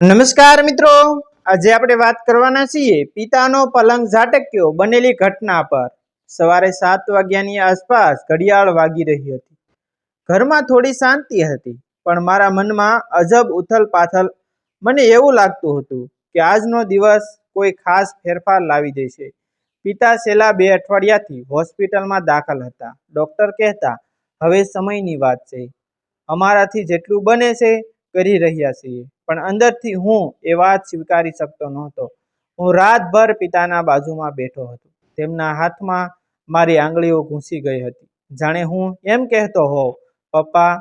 નમસ્કાર મિત્રો. આજે આપણે વાત કરવાના છીએ પિતાનો પલંગ ઝાટક્યો બનેલી ઘટના પર. સવારે સાત વાગ્યાની આસપાસ ઘડિયાળ વાગી રહી હતી. ઘરમાં થોડી શાંતિ હતી, પણ મારા મનમાં અજબ ઉથલ પાથલ મને એવું લાગતું હતું કે આજનો દિવસ કોઈ ખાસ ફેરફાર લાવી દેશે. પિતા છેલ્લા બે અઠવાડિયાથી હોસ્પિટલમાં દાખલ હતા. ડૉક્ટર કહેતા, હવે સમયની વાત છે. અમારાથી જેટલું બને છે, કરી રહ્યા છીએ. પણ અંદરથી હું એ વાત સ્વીકારી શકતો નહોતો. હું રાતભર પિતાના બાજુમાં બેઠો હતો. તેમના હાથમાં મારી આંગળીઓ ઘૂંસી ગઈ હતી. જાણે હું એમ કહેતો હોઉં, પપ્પા,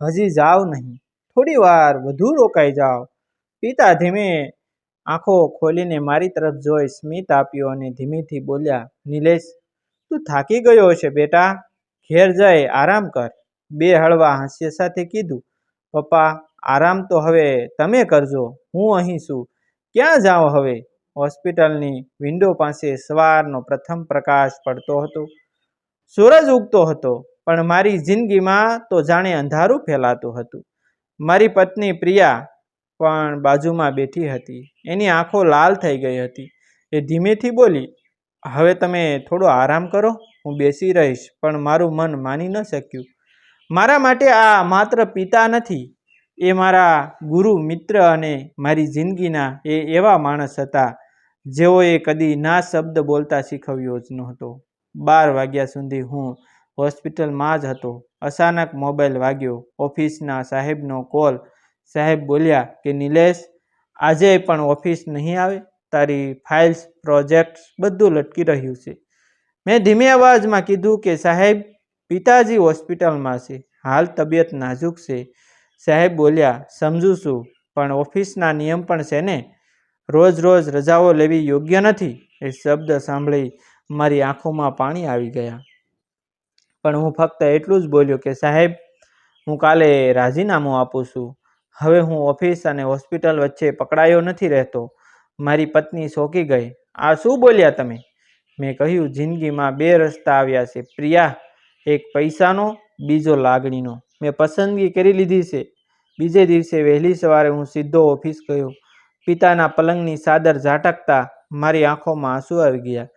હજી જાઓ નહીં. થોડી વાર વધુ રોકાઈ જાઓ. પિતા ધીમે આંખો ખોલીને મારી તરફ જોઈ સ્મિત આપ્યો અને ધીમેથી બોલ્યા, નિલેશ, તું થાકી ગયો છે બેટા. ઘેર જઈ, આરામ કર. બે હળવા હાસ્ય સાથે કીધું, પપ્પા આરામ તો હવે તમે કરજો, હું અહીં છું. ક્યાં જાઓ હવે? હોસ્પિટલની વિન્ડો પાસે સવારનો પ્રથમ પ્રકાશ પડતો હતો. સૂરજ ઉગતો હતો, પણ મારી જિંદગીમાં તો જાણે અંધારું ફેલાતું હતું. મારી પત્ની પ્રિયા પણ બાજુમાં બેઠી હતી. એની આંખો લાલ થઈ ગઈ હતી. એ ધીમેથી બોલી, હવે તમે થોડો આરામ કરો, હું બેસી રહીશ. પણ મારું મન માની ન શક્યું. મારા માટે આ માત્ર પિતા નથી એ મારા ગુરુ, મિત્ર અને મારી જિંદગીના એ એવા માણસ હતા, જેઓએ કદી ના શબ્દ બોલતા શીખવ્યો જ નહોતો. બાર વાગ્યા સુધી હું હોસ્પિટલમાં જ હતો. અચાનક મોબાઈલ વાગ્યો. ઓફિસના સાહેબનો કોલ. સાહેબ બોલ્યા કે, નિલેશ, આજે પણ ઓફિસ નહીં આવે? તારી ફાઇલ્સ, પ્રોજેક્ટ્સ બધું લટકી રહ્યું છે. મેં ધીમે અવાજમાં કીધું કે, સાહેબ, પિતાજી હોસ્પિટલમાં છે. હાલ તબિયત નાજુક છે. સાહેબ બોલ્યા, સમજુ છું, પણ ઓફિસના નિયમ પણ છે ને. રોજ રોજ રજાઓ લેવી યોગ્ય નથી. એ શબ્દ સાંભળી મારી આંખોમાં પાણી આવી ગયા. પણ હું ફક્ત એટલું જ બોલ્યો કે, સાહેબ, હું કાલે રાજીનામું આપું છું. હવે હું ઓફિસ અને હોસ્પિટલ વચ્ચે પકડાયો નથી રહેતો. મારી પત્ની શોકી ગઈ. આ શું બોલ્યા તમે? મેં કહ્યું, જિંદગીમાં બે રસ્તા આવ્યા છે. પ્રિયા, એક પૈસાનો, બીજો લાગણીનો. મેં પસંદગી કરી લીધી છે. બીજે દિવસે વહેલી સવારે હું સીધો ઓફિસ ગયો. પિતાના પલંગની સાદર ઝાટકતા મારી આંખોમાં આંસુ આવી ગયા.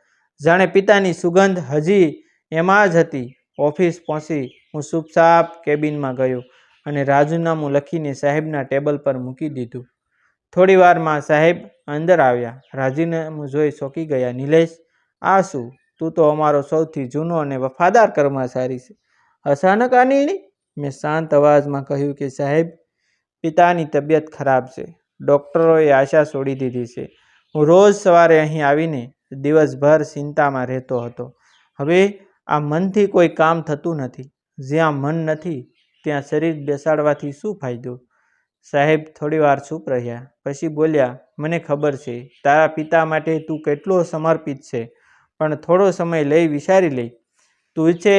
જાણે પિતાની સુગંધ હજી એમાં જ હતી. ઓફિસ પહોંચી હું ચૂપચાપ કેબિનમાં ગયો અને રાજુનામું લખીને સાહેબના ટેબલ પર મૂકી દીધું. થોડી વારમાં સાહેબ અંદર આવ્યા. રાજીનામું જોઈ ચોંકી ગયા, નિલેશ, આ શું? તું તો અમારો સૌથી જૂનો અને વફાદાર કર્મચારી છે. અચાનક આ નિર્ણય? મેં શાંત અવાજમાં કહ્યું કે, સાહેબ પિતાની તબિયત ખરાબ છે. ડૉક્ટરોએ આશા છોડી દીધી છે. હું રોજ સવારે અહીં આવીને દિવસભર ચિંતામાં રહેતો હતો. હવે આ મનથી કોઈ કામ થતું નથી. જ્યાં મન નથી, ત્યાં શરીર બેસાડવાથી શું ફાયદો? સાહેબ થોડીવાર ચૂપ રહ્યા. પછી બોલ્યા, મને ખબર છે, તારા પિતા માટે તું કેટલો સમર્પિત છે, પણ થોડો સમય લઈ વિચારી લે. તું ઈચ્છે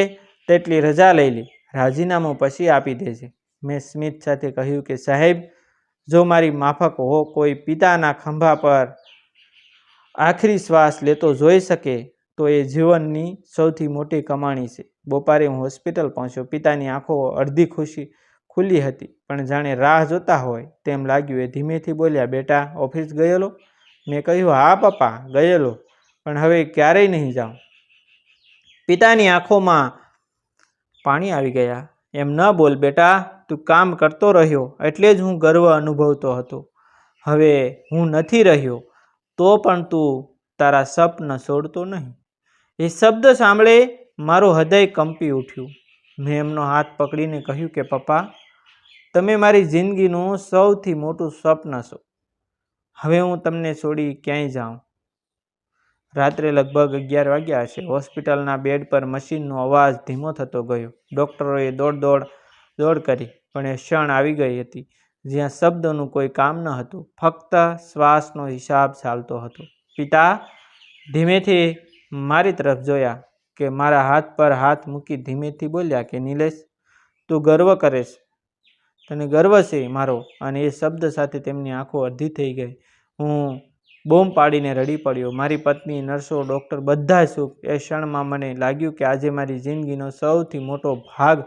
તેટલી રજા લઈ લે. રાજીનામું પછી આપી દેજે. મેં સ્મિત સાથે કહ્યું કે, સાહેબ, જો મારી માફક હો, કોઈ પિતાના ખંભા પર આખરી શ્વાસ લેતો જોઈ શકે, તો એ જીવનની સૌથી મોટી કમાણી છે. બપોરે હું હોસ્પિટલ પહોંચ્યો. પિતાની આંખો અડધી ખુશી ખુલ્લી હતી, પણ જાણે રાહ જોતા હોય તેમ લાગ્યું. એ ધીમેથી બોલ્યા, બેટા, ઓફિસ ગયેલો? મેં કહ્યું, હા, પપ્પા, ગયેલો, પણ હવે ક્યારેય નહીં જાઉં. પિતાની આંખોમાં પાણી આવી ગયા. એમ ન બોલ, બેટા કામ કરતો રહ્યો એટલે જ હું ગર્વ અનુભવતો હતો. હવે હું નથી રહ્યો, તો પણ તું તારા સપન છોડતો નહીં. એ શબ્દ સાંભળે મારું હૃદય કંપી ઉઠ્યું. મેં એમનો હાથ પકડીને કહ્યું કે, પપ્પા, તમે મારી જિંદગીનું સૌથી મોટું સ્વપ્ન છો. હવે હું તમને છોડી ક્યાંય જાઉં. રાત્રે લગભગ અગિયાર વાગ્યા હશે. હોસ્પિટલના બેડ પર મશીનનો અવાજ ધીમો થતો ગયો. ડૉક્ટરોએ દોડ દોડ દોડ કરી, પણ એ ક્ષણ આવી ગઈ હતી, જ્યાં શબ્દોનું કોઈ કામ ન હતું, ફક્ત શ્વાસનો હિસાબ ચાલતો હતો. પિતા, ધીમેથી મારી તરફ જોયા કે મારા હાથ પર હાથ મૂકી ધીમેથી બોલ્યા કે, નિલેશ, તું ગર્વ કરે છે તને ગર્વ છે મારો અને એ શબ્દ સાથે તેમની આંખો અડધી થઈ ગઈ. હું બોમ્બ પાડીને રડી પડ્યો. મારી પત્ની, નર્સો, ડૉક્ટર બધા સુખ. એ ક્ષણમાં મને લાગ્યું કે આજે મારી જિંદગીનો સૌથી મોટો ભાગ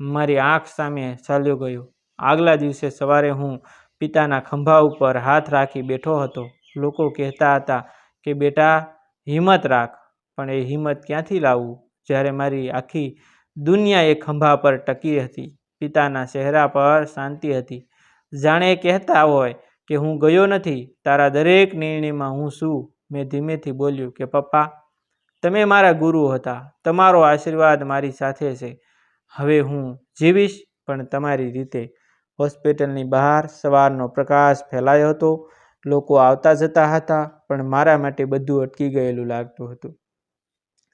મારી આંખ સામે ચાલ્યો ગયો. આગલા દિવસે સવારે હું પિતાના ખંભા ઉપર હાથ રાખી બેઠો હતો. લોકો કહેતા હતા કે, બેટા, હિંમત રાખ, પણ એ હિંમત ક્યાંથી લાવવું? જ્યારે મારી આખી દુનિયા એ ખંભા પર ટકી હતી. પિતાના ચહેરા પર શાંતિ હતી. જાણે કહેતા હોય કે, હું ગયો નથી, તારા દરેક નિર્ણયમાં હું છું. મેં ધીમેથી બોલ્યું કે, પપ્પા, તમે મારા ગુરુ હતા. તમારો આશીર્વાદ મારી સાથે છે. હવે હું જીવીશ, પણ તમારી રીતે હોસ્પિટલની બહાર સવારનો પ્રકાશ ફેલાયો હતો. લોકો આવતા જતા હતા, પણ મારા માટે બધું અટકી ગયેલું લાગતું હતું.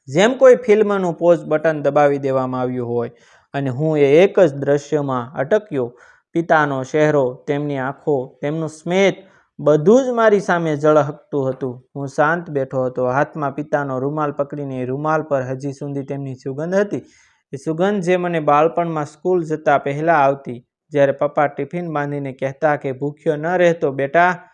જેમ કોઈ ફિલ્મનું પોઝ બટન દબાવી દેવામાં આવ્યું હોય, અને હું એ એક જ દ્રશ્યમાં અટક્યો, પિતાનો ચહેરો, તેમની આંખો, તેમનું સ્મિત બધું જ મારી સામે ઝળહકતું હતું. હું શાંત બેઠો હતો, હાથમાં પિતાનો રૂમાલ પકડીને, રૂમાલ પર હજી સુધી તેમની સુગંધ હતી. એ સુગંધ જે મને બાળપણમાં સ્કૂલ જતા પહેલાં આવતી, જ્યારે પપ્પા ટિફિન બાંધીને કહેતા કે, ભૂખ્યો ન રહેતો બેટા,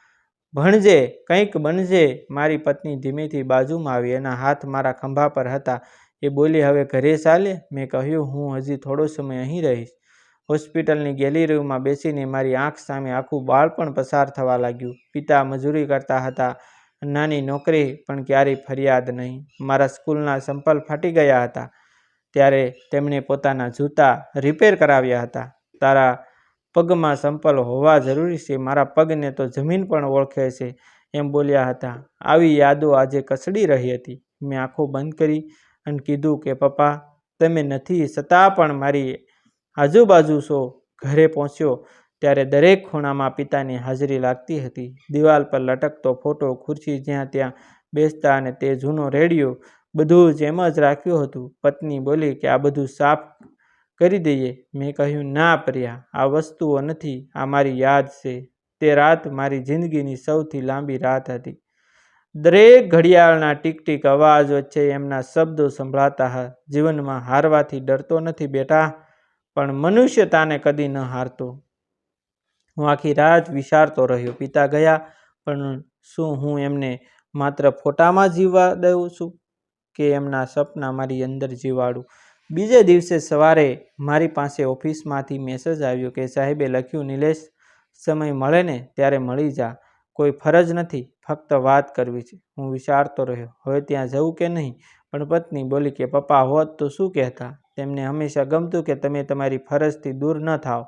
ભણજે, કંઈક બનજે. મારી પત્ની ધીમેથી બાજુમાં આવી, એના હાથ મારા ખંભા પર હતા. એ બોલી, હવે ઘરે ચાલે? મેં કહ્યું, હું હજી થોડો સમય અહીં રહીશ. હોસ્પિટલની ગેલેરીમાં બેસીને મારી આંખ સામે આખું બાળપણ પસાર થવા લાગ્યું. પિતા મજૂરી કરતા હતા, નાની નોકરી પણ ક્યારેય ફરિયાદ નહીં. મારા સ્કૂલના સંપલ ફાટી ગયા હતા. ત્યારે તેમણે પોતાના જૂતા રિપેર કરાવ્યા હતા. તારા પગમાં સંપલ હોવા જરૂરી છે. મારા પગને તો જમીન પણ ઓળખે છે, એમ બોલ્યા હતા. આવી યાદો આજે કસડી રહી હતી. મેં આંખો બંધ કરી અને કીધું કે, પપ્પા, તમે નથી છતાં પણ મારી આજુબાજુ છો. ઘરે પહોંચ્યો ત્યારે દરેક ખૂણામાં પિતાની હાજરી લાગતી હતી. દિવાલ પર લટકતો ફોટો ખુરશી જ્યાં ત્યાં બેસતા અને તે જૂનો રેડિયો બધું જ એમ જ રાખ્યું હતું. પત્ની બોલી કે આ બધું સાફ કરી દઈએ. મેં કહ્યું, ના પ્રિયા, આ વસ્તુઓ નથી. આ મારી યાદ છે. તે રાત મારી જિંદગીની સૌથી લાંબી રાત હતી. દરેક ઘડિયાળના ટીક ટીક અવાજ વચ્ચે એમના શબ્દો સંભળાતા હતા જીવનમાં હારવાથી ડરતો નથી બેટા, પણ મનુષ્યતાને કદી ન હારતો. હું આખી રાત વિચારતો રહ્યો, પિતા ગયા, પણ શું હું એમને માત્ર ફોટામાં જીવવા દઉં છું? કે એમના સપના મારી અંદર જીવાડું. બીજે દિવસે સવારે મારી પાસે ઓફિસમાંથી મેસેજ આવ્યો કે, સાહેબે લખ્યું, નિલેશ, સમય મળે ને ત્યારે મળી જા. કોઈ ફરજ નથી, ફક્ત વાત કરવી છે. હું વિચારતો રહ્યો, હવે ત્યાં જવું કે નહીં? પણ પત્ની બોલી કે, પપ્પા, હોત તો શું કહેતા? તેમને હંમેશા ગમતું કે તમે તમારી ફરજથી દૂર ન થાઓ.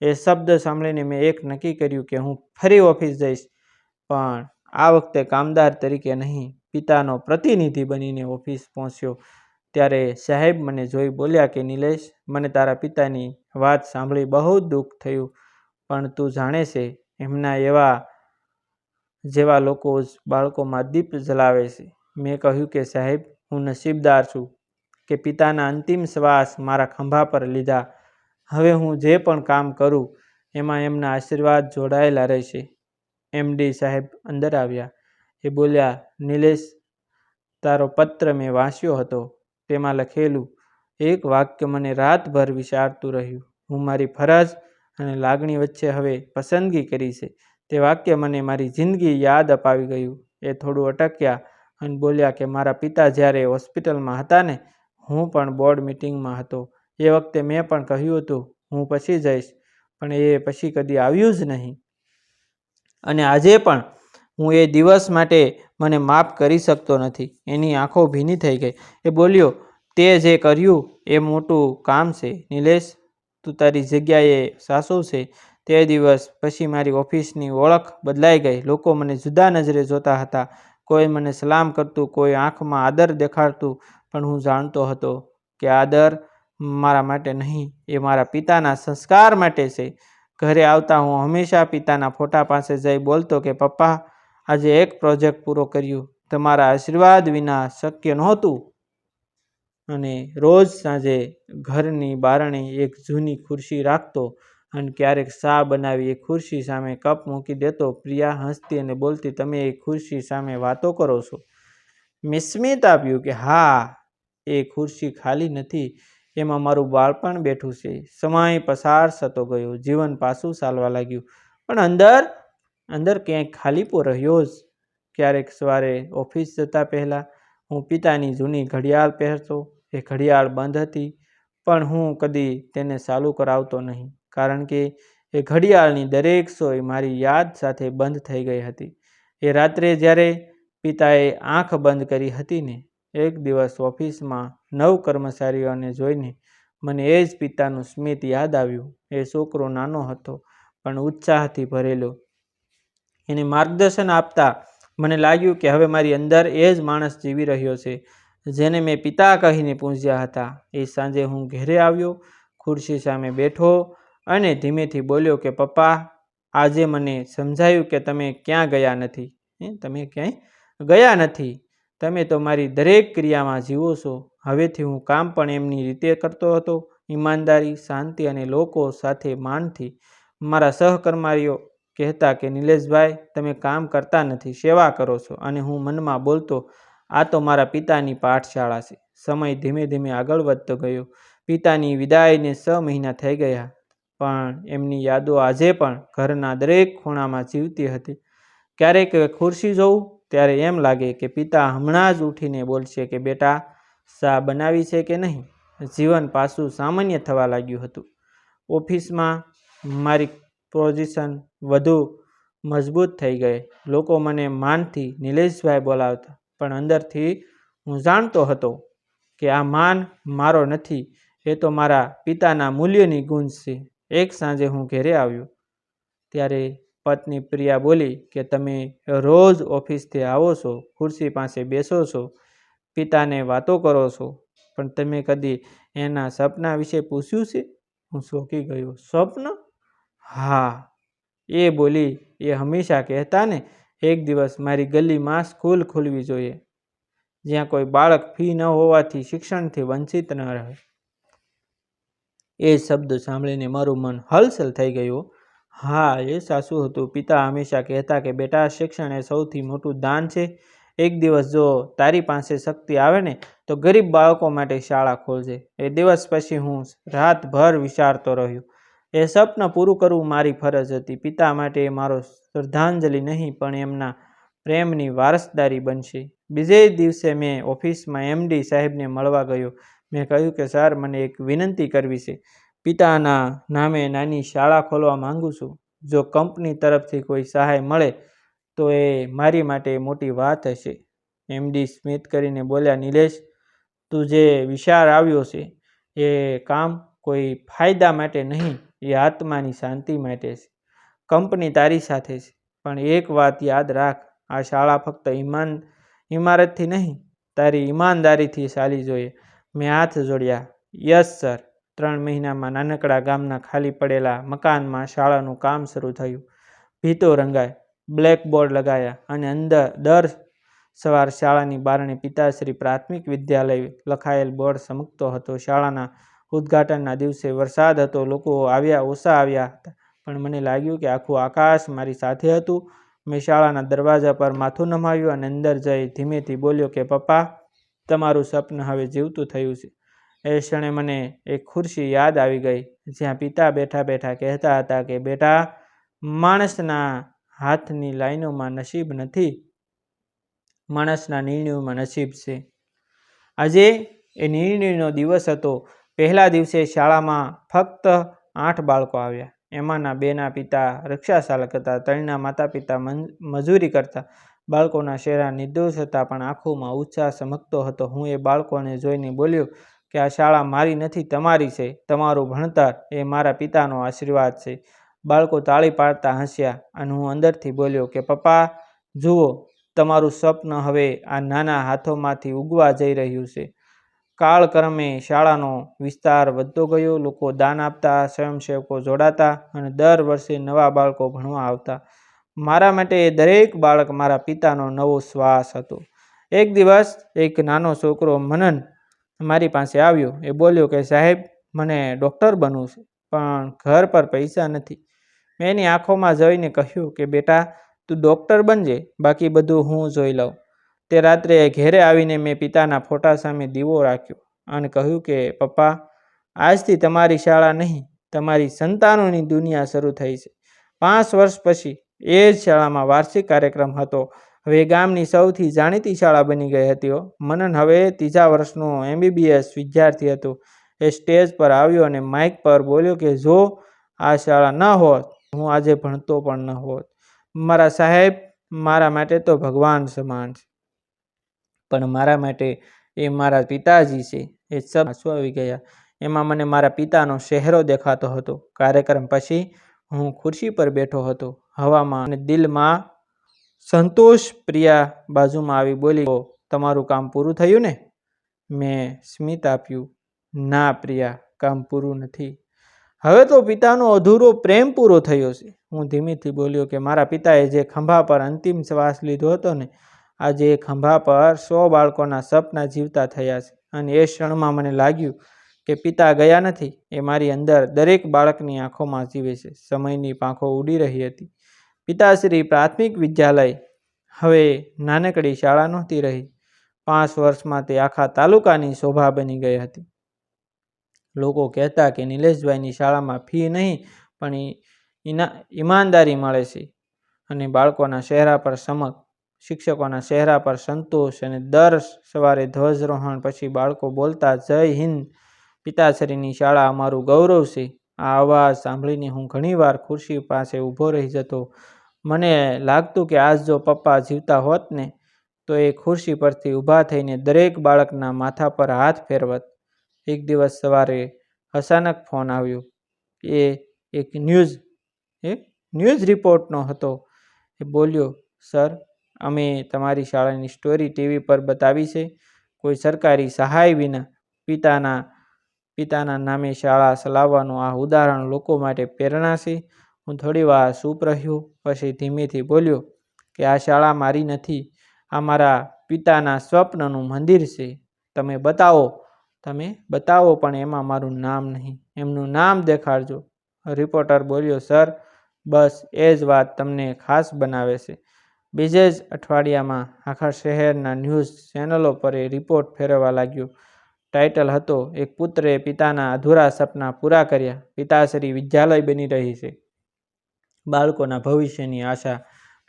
એ શબ્દ સાંભળીને મેં એક નક્કી કર્યું કે, હું ફરી ઓફિસ જઈશ. પણ આ વખતે કામદાર તરીકે નહીં પિતાનો પ્રતિનિધિ બનીને ઓફિસ પહોંચ્યો. ત્યારે સાહેબ મને જોઈ બોલ્યા કે, નિલેશ, મને તારા પિતાની વાત સાંભળી બહુ દુઃખ થયું, પણ તું જાણે છે, એમના એવા જેવા લોકો જ બાળકોમાં દીપ જલાવે છે. મેં કહ્યું કે, સાહેબ, હું નસીબદાર છું કે પિતાના અંતિમ શ્વાસ મારા ખંભા પર લીધા. હવે હું જે પણ કામ કરું, એમાં એમના આશીર્વાદ જોડાયેલા રહેશે. એમડી સાહેબ અંદર આવ્યા. એ બોલ્યા, નિલેશ, તારો પત્ર મેં વાંચ્યો હતો. તેમાં લખેલું, એક વાક્ય મને રાતભર વિચારતું રહ્યું. હું મારી ફરજ અને લાગણી વચ્ચે હવે પસંદગી કરી છે. તે વાક્ય મને મારી જિંદગી યાદ અપાવી ગયું. એ થોડું અટક્યા અને બોલ્યા કે, મારા પિતા જ્યારે હોસ્પિટલમાં હતા ને, હું પણ બોર્ડ મિટિંગમાં હતો. એ વખતે મેં પણ કહ્યું હતું, હું પછી જઈશ, પણ એ પછી કદી આવ્યું જ નહીં. અને આજે પણ હું એ દિવસ માટે મને માફ કરી શકતો નથી. એની આંખો ભીની થઈ ગઈ. એ બોલ્યો, તે જે કર્યું એ મોટું કામ છે. નિલેશ, તું તારી જગ્યાએ સાસુ છે. તે દિવસ પછી મારી ઓફિસની ઓળખ બદલાઈ ગઈ. લોકો મને જુદા નજરે જોતા હતા. કોઈ મને સલામ કરતું, કોઈ આંખમાં આદર દેખાડતું, પણ હું જાણતો હતો કે આદર મારા માટે નહીં, એ મારા પિતાના સંસ્કાર માટે છે. ઘરે આવતા હું હંમેશા પિતાના ફોટા પાસે જઈ બોલતો કે, પપ્પા આજે એક પ્રોજેક્ટ પૂરો કર્યું. તમારા આશીર્વાદ વિના શક્ય નહોતું. અને રોજ સાંજે ઘરની બારણે એક જૂની ખુરશી રાખતો અને ક્યારેક શા બનાવી એ ખુરશી સામે કપ મૂકી દેતો, પ્રિયા, હસતી અને બોલતી તમે એ ખુરશી સામે વાતો કરો છો. મિસ્મિત આપ્યું કે, હા, એ ખુરશી ખાલી નથી, એમાં મારું બાળપણ બેઠું છે. સમય પસાર થતો ગયો. જીવન પાછું ચાલવા લાગ્યું. પણ અંદર અંદર ક્યાંક ખાલીપો રહ્યો જ. ક્યારેક સવારે ઓફિસ જતા પહેલાં હું પિતાની જૂની ઘડિયાળ પહેરતો, એ ઘડિયાળ બંધ હતી, પણ હું કદી તેને ચાલુ કરાવતો નહીં, કારણ કે એ ઘડિયાળની દરેક સોય મારી યાદ સાથે બંધ થઈ ગઈ હતી. એ રાત્રે જ્યારે પિતાએ આંખ બંધ કરી હતી ને, એક દિવસ ઓફિસમાં નવ કર્મચારીઓને જોઈને મને એ જ પિતાનું સ્મિત યાદ આવ્યું. એ છોકરો નાનો હતો, પણ ઉત્સાહથી ભરેલો એને માર્ગદર્શન આપતા મને લાગ્યું કે હવે મારી અંદર એ જ માણસ જીવી રહ્યો છે, જેને મેં પિતા કહીને પૂજ્યા હતા. એ સાંજે હું ઘેરે આવ્યો, ખુરશી સામે બેઠો અને ધીમેથી બોલ્યો કે, પપ્પા, આજે મને સમજાયું કે તમે ક્યાં ગયા નથી. તમે ક્યાંય ગયા નથી? તમે તો મારી દરેક ક્રિયામાં જીવો છો. હવેથી હું કામ પણ એમની રીતે કરતો હતો. ઈમાનદારી, શાંતિ અને લોકો સાથે માનથી મારા સહકર્મારીઓ કહેતા કે, નિલેશભાઈ, તમે કામ કરતા નથી, સેવા કરો છો. અને હું મનમાં બોલતો, આ તો મારા પિતાની પાઠશાળા છે. સમય ધીમે ધીમે આગળ વધતો ગયો. પિતાની વિદાયને છ મહિના થઈ ગયા, પણ એમની યાદો આજે પણ ઘરના દરેક ખૂણામાં જીવતી હતી. ક્યારેક ખુરશી જોઉં, ત્યારે એમ લાગે કે પિતા હમણાં જ ઉઠીને બોલશે કે, બેટા શા બનાવી છે કે નહીં? જીવન પાછું સામાન્ય થવા લાગ્યું હતું. ઓફિસમાં મારી પોઝિશન વધુ મજબૂત થઈ ગઈ. લોકો મને માનથી નિલેશભાઈ બોલાવતા, પણ અંદરથી હું જાણતો હતો કે આ માન મારો નથી. એ તો મારા પિતાના મૂલ્યની ગુંજ છે. એક સાંજે હું ઘેરે આવ્યો. ત્યારે પત્ની પ્રિયા બોલી કે તમે રોજ ઓફિસથી આવો છો, ખુરશી પાસે બેસો છો, પિતાને વાતો કરો છો. પણ તમે કદી એના સપના વિશે પૂછ્યું છે? હું શોકી ગયો. સ્વપ્ન? હા, એ બોલી, એ હંમેશા કહેતા ને, એક દિવસ મારી ગલીમાં સ્કૂલ ખોલવી જોઈએ, જ્યાં કોઈ બાળક ફી ન હોવાથી શિક્ષણથી વંચિત ન રહે. એ શબ્દ સાંભળીને મારું મન હલચલ થઈ ગયું. હા, એ સાસુ હતું. પિતા હંમેશા કહેતા કે, બેટા, શિક્ષણ એ સૌથી મોટું દાન છે. એક દિવસ જો તારી પાસે શક્તિ આવે ને, તો ગરીબ બાળકો માટે શાળા ખોલજે. એ દિવસ પછી હું રાતભર વિચારતો રહ્યો. એ સ્વપ્ન પૂરું કરવું મારી ફરજ હતી. પિતા માટે એ મારો શ્રદ્ધાંજલિ નહીં, પણ એમના પ્રેમની વારસદારી બનશે. બીજે દિવસે મેં ઓફિસમાં એમડી સાહેબને મળવા ગયો. મેં કહ્યું કે, સર, મને એક વિનંતી કરવી છે. પિતાના નામે નાની શાળા ખોલવા માંગુ છું. જો કંપની તરફથી કોઈ સહાય મળે, તો એ મારી માટે મોટી વાત હશે. એમડી સ્મિત કરીને બોલ્યા, નિલેશ, તું જે વિચાર આવ્યો છે, એ કામ કોઈ ફાયદા માટે નહીં. એ આત્માની શાંતિ માટે છે. કંપની તારી સાથે છે. પણ એક વાત યાદ રાખ, આ શાળા ફક્ત ઈમાન ઇમારતથી નહીં, તારી ઈમાનદારીથી ચાલી જોઈએ. મેં હાથ જોડ્યા. Yes, sir. ત્રણ મહિનામાં નાનકડા ગામના ખાલી પડેલા મકાનમાં શાળાનું કામ શરૂ થયું. ભીતો રંગાય, બ્લેકબોર્ડ લગાયા અને અંદર દર સવાર શાળાની બારણે પિતાશ્રી પ્રાથમિક વિદ્યાલય લખાયેલ બોર્ડ સમકતો હતો. શાળાના ઉદ્ઘાટનના દિવસે વરસાદ હતો, લોકો આવ્યા, ઓછા આવ્યા હતા. પણ મને લાગ્યું કે આખું આકાશ મારી સાથે હતું. મેં શાળાના દરવાજા પર માથું નમાવ્યું અને અંદર જઈ ધીમેથી બોલ્યો કે, પપ્પા, તમારું સપન હવે જીવતું થયું છે. એ ક્ષણે મને એક ખુરશી યાદ આવી ગઈ, જ્યાં પિતા બેઠા બેઠા કહેતા હતા કે, બેટા, માણસના હાથની લાઈનોમાં નસીબ નથી. માણસના નિર્ણયોમાં નસીબ છે. આજે એ નિર્ણયનો દિવસ હતો. પહેલા દિવસે શાળામાં ફક્ત આઠ બાળકો આવ્યા. એમાંના બેના પિતા રિક્ષા ચાલક હતા, ત્રણના માતા પિતા મજૂરી કરતા. બાળકોના શેરા નિર્દોષ હતા, પણ આંખોમાં ઉત્સાહ સમકતો હતો. હું એ બાળકોને જોઈને બોલ્યો કે, આ શાળા મારી નથી, તમારી છે. તમારું ભણતર એ મારા પિતાનો આશીર્વાદ છે. બાળકો તાળી પાડતા હસ્યા અને હું અંદરથી બોલ્યો કે, પપ્પા, જુઓ, તમારું સ્વપ્ન હવે આ નાના હાથોમાંથી ઉગવા જઈ રહ્યું છે. કાળક્રમે શાળાનો વિસ્તાર વધતો ગયો. લોકો દાન આપતા, સ્વયંસેવકો જોડાતા અને દર વર્ષે નવા બાળકો ભણવા આવતા. મારા માટે દરેક બાળક મારા પિતાનો નવો શ્વાસ હતો. એક દિવસ એક નાનો છોકરો મનન મારી પાસે આવ્યો. એ બોલ્યો કે, સાહેબ, મને ડૉક્ટર બનવું છે, પણ ઘર પર પૈસા નથી. મેં એની આંખોમાં જઈને કહ્યું કે, બેટા, તું ડૉક્ટર બનજે, બાકી બધું હું જોઈ લઉં. તે રાત્રે ઘેરે આવીને મેં પિતાના ફોટા સામે દીવો રાખ્યો અને કહ્યું કે, પપ્પા, આજથી તમારી શાળા નહીં, તમારી સંતાનોની દુનિયા શરૂ થઈ છે. પાંચ વર્ષ પછી એ જ શાળામાં વાર્ષિક કાર્યક્રમ હતો. હવે ગામની સૌથી જાણીતી શાળા બની ગઈ હતી મનન હવે ત્રીજા વર્ષનો એમબીબીએસ વિદ્યાર્થી હતો. એ સ્ટેજ પર આવ્યો અને માઇક પર બોલ્યો કે, જો આ શાળા ન હોત, હું આજે ભણતો પણ ન હોત. મારા સાહેબ, મારા માટે તો ભગવાન સમાન છે. પણ મારા માટે એ મારા પિતાજી છે, એ સબ આંસુ આવી ગયા. એમાં મને મારા પિતાનો ચહેરો દેખાતો હતો. કાર્યક્રમ પછી હું ખુરશી પર બેઠો હતો. હવામાં અને દિલમાં સંતોષ પ્રિયા બાજુમાં આવી બોલી તમારું કામ પૂરું થયું ને? મેં સ્મિત આપ્યું, ના પ્રિયા, કામ પૂરું નથી. હવે તો પિતાનો અધૂરો પ્રેમ પૂરો થયો છે. હું ધીમેથી બોલ્યો કે, મારા પિતાએ જે ખંભા પર અંતિમ શ્વાસ લીધો હતો ને આજે ખંભા પર સો બાળકોના સપના જીવતા થયા છે. અને એ ક્ષણમાં મને લાગ્યું કે પિતા ગયા નથી, એ મારી અંદર દરેક બાળકની આંખોમાં જીવે છે. સમયની પાંખો ઉડી રહી હતી. પિતાશ્રી પ્રાથમિક વિદ્યાલય, હવે નાનકડી શાળા નહોતી રહી. પાંચ વર્ષમાં તે આખા તાલુકાની શોભા બની ગઈ હતી. લોકો કહેતા કે નિલેશભાઈની શાળામાં ફી નહીં, પણ ઈના, ઈમાનદારી મળે છે. અને બાળકોના ચહેરા પર સમક શિક્ષકોના ચહેરા પર સંતોષ અને દર સવારે ધ્વજરોહણ પછી બાળકો બોલતા, જય હિન્દ, પિતાશ્રીની શાળા અમારું ગૌરવ છે. આ અવાજ સાંભળીને હું ઘણીવાર ખુરશી પાસે ઊભો રહી જતો. મને લાગતું કે આજ જો પપ્પા જીવતા હોત ને, તો એ ખુરશી પરથી ઊભા થઈને દરેક બાળકના માથા પર હાથ ફેરવત. એક દિવસ સવારે અચાનક ફોન આવ્યો. એ એક ન્યૂઝ, એ ન્યૂઝ રિપોર્ટનો હતો. એ બોલ્યો, સર અમે તમારી શાળાની સ્ટોરી ટીવી પર બતાવી છે. કોઈ સરકારી સહાય વિના પિતાના પિતાના નામે શાળા ચલાવવાનું આ ઉદાહરણ લોકો માટે પ્રેરણા છે. હું થોડી વાર સૂપ રહ્યો, પછી ધીમેથી બોલ્યો કે આ શાળા મારી નથી, આ મારા પિતાના સ્વપ્નનું મંદિર છે. તમે બતાવો તમે બતાવો, પણ એમાં મારું નામ નહીં. એમનું નામ દેખાડજો. રિપોર્ટર બોલ્યો, સર, બસ એ જ વાત તમને ખાસ બનાવે છે. બીજે જ અઠવાડિયામાં આખા શહેરના ન્યૂઝ ચેનલો પર એ રિપોર્ટ ફેરવવા લાગ્યો. ટાઇટલ હતો, એક પુત્રે પિતાના અધૂરા સપના પૂરા કર્યા. પિતાશ્રી વિદ્યાલય બની રહી છે. બાળકોના ભવિષ્યની આશા.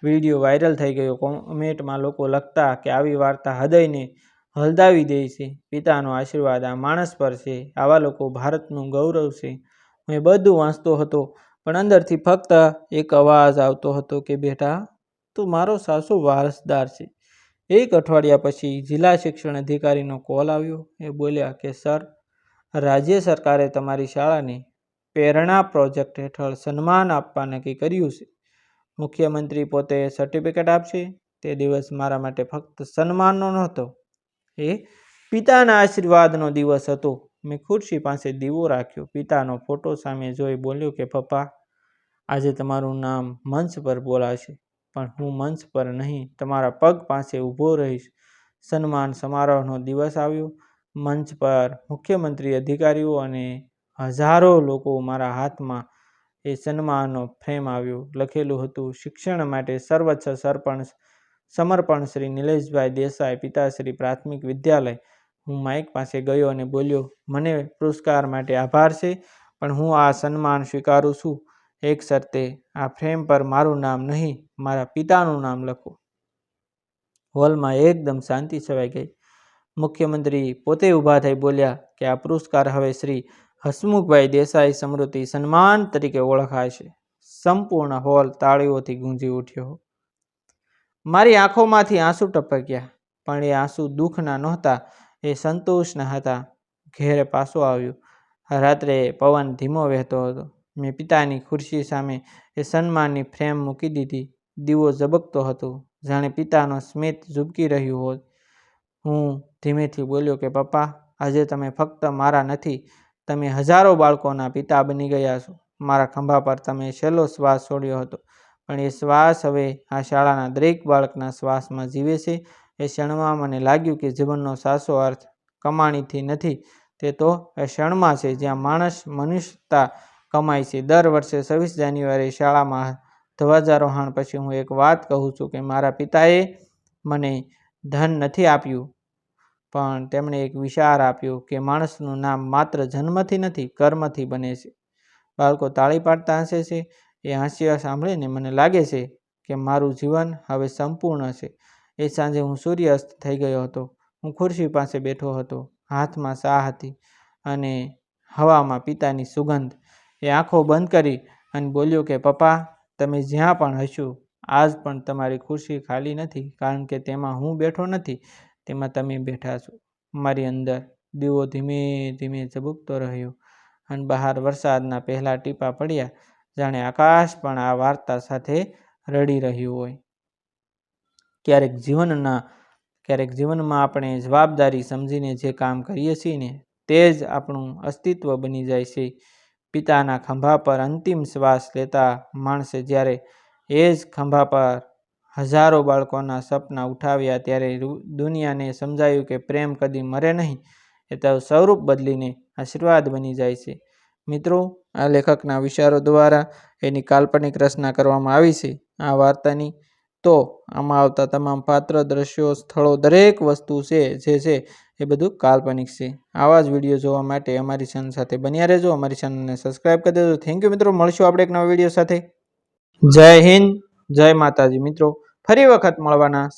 વીડિયો વાયરલ થઈ ગયો. કોમેન્ટમાં લોકો લખતા કે આવી વાર્તા હૃદયને હલદાવી દે છે. પિતાનો આશીર્વાદ આ માણસ પર છે. આવા લોકો ભારતનું ગૌરવ છે. હું એ બધું વાંચતો હતો, પણ અંદરથી ફક્ત એક અવાજ આવતો હતો કે, બેટા તું મારો સાસુ વારસદાર છે. એક અઠવાડિયા પછી જિલ્લા શિક્ષણ અધિકારીનો કોલ આવ્યો. એ બોલ્યા કે, સર, રાજ્ય સરકારે તમારી શાળાને પ્રેરણા પ્રોજેક્ટ હેઠળ સન્માન આપવા નક્કી કર્યું છે. મુખ્યમંત્રી પોતે સર્ટિફિકેટ આપશે. તે દિવસ મારા માટે ફક્ત સન્માનનો નહોતો, એ પિતાના આશીર્વાદનો દિવસ હતો. મેં ખુરશી પાસે દીવો રાખ્યો. પિતાનો ફોટો સામે જોઈ બોલ્યો કે, પપ્પા, આજે તમારું નામ મંચ પર બોલાશે. પણ હું મંચ પર નહીં, તમારા પગ પાસે ઊભો રહીશ. સન્માન સમારોહનો દિવસ આવ્યો. મંચ પર મુખ્યમંત્રી અધિકારીઓ અને હજારો લોકો મારા હાથમાં એ સન્માનનો ફ્રેમ આવ્યો. લખેલું હતું, શિક્ષણ માટે સર્વોચ્ચ સરપંચ, સમર્પણ શ્રી નિલેશભાઈ દેસાઈ, પિતાશ્રી પ્રાથમિક વિદ્યાલય. હું માઇક પાસે ગયો અને બોલ્યો, મને પુરસ્કાર માટે આભાર છે, પણ હું આ સન્માન સ્વીકારું છું. એક શરતે, આ ફ્રેમ પર મારું નામ નહીં, મારા પિતાનું નામ લખો. હોલમાં એકદમ શાંતિ છવાઈ ગઈ. મુખ્યમંત્રી પોતે ઊભા થઈ બોલ્યા કે, આ પુરસ્કાર હવે શ્રી હસમુખભાઈ દેસાઈ સ્મૃતિ સન્માન તરીકે ઓળખાય છે. સંપૂર્ણ હોલ તાળીઓથી ગુંજી ઉઠ્યો. મારી આંખોમાંથી આંસુ ટપક્યા, પણ એ આંસુ દુઃખના નહોતા, એ સંતોષના હતા. ઘેર પાછો આવ્યો. રાત્રે પવન ધીમો વહેતો હતો. મેં પિતાની ખુરશી સામે એ સન્માનની ફ્રેમ મૂકી દીધી. દીવો ઝબકતો હતો. જાણે પિતાનો સ્મિત ઝૂબકી રહ્યું હોત. હું ધીમેથી બોલ્યો કે, પપ્પા, આજે તમે ફક્ત મારા નથી, તમે હજારો બાળકોના પિતા બની ગયા છો. મારા ખંભા પર તમે છેલ્લો શ્વાસ છોડ્યો હતો. પણ એ શ્વાસ હવે આ શાળાના દરેક બાળકના શ્વાસમાં જીવે છે. એ ક્ષણમાં મને લાગ્યું કે જીવનનો સાચો અર્થ કમાણીથી નથી. તે તો એ ક્ષણમાં છે જ્યાં માણસ મનુષ્યતા કમાય છે. દર વર્ષે છવ્વીસ જાન્યુઆરી શાળામાં ધ્વજારોહણ પછી હું એક વાત કહું છું કે મારા પિતાએ મને ધન નથી આપ્યું, પણ તેમણે એક વિચાર આપ્યો કે માણસનું નામ માત્ર જન્મથી નથી, કર્મથી બને છે. બાળકો તાળી પાડતા હસે છે. એ હાસ્ય સાંભળીને મને લાગે છે કે મારું જીવન હવે સંપૂર્ણ છે. એ સાંજે હું સૂર્યાસ્ત થઈ ગયો હતો. હું ખુરશી પાસે બેઠો હતો. હાથમાં સા હતી અને હવામાં પિતાની સુગંધ એ આંખો બંધ કરી અને બોલ્યો કે, પપ્પા, તમે જ્યાં પણ હશો, આજ પણ તમારી ખુરશી ખાલી નથી, કારણ કે તેમાં હું બેઠો નથી, તેમાં તમે બેઠા છો. મારી અંદર દીવો ધીમે ધીમે ઝબૂકતો રહ્યો અને બહાર વરસાદના પહેલા ટીપા પડ્યા, જાણે આકાશ પણ આ વાર્તા સાથે રડી રહ્યું હોય. ક્યારેક જીવનના, ક્યારેક જીવનમાં આપણે જવાબદારી સમજીને જે કામ કરીએ છીએ ને, તે જ આપણું અસ્તિત્વ બની જાય છે. પિતાના ખંભા પર અંતિમ શ્વાસ લેતા માણસે જ્યારે એ જ ખંભા પર હજારો બાળકોના સપના ઉઠાવ્યા ત્યારે દુનિયાને સમજાયું કે પ્રેમ કદી મરે નહીં, એ તો સ્વરૂપ બદલીને આશીર્વાદ બની જાય છે. મિત્રો, આ લેખકના વિચારો દ્વારા એની કાલ્પનિક રચના કરવામાં આવી છે. આ વાર્તાની તો આમાં આવતા તમામ પાત્ર, દ્રશ્યો, સ્થળો, દરેક વસ્તુ છે, જે છે એ બધું કાલ્પનિક છે. આવા જ વીડિયો જોવા માટે અમારી ચેનલ સાથે બન્યા રહેજો. અમારી ચેનલને સબસ્ક્રાઈબ કરી દેજો. થેન્ક યુ મિત્રો. મળશું આપણે એક નવા વીડિયો સાથે. જય હિન્દ. જય માતાજી મિત્રો. ફરી વખત મળવાના.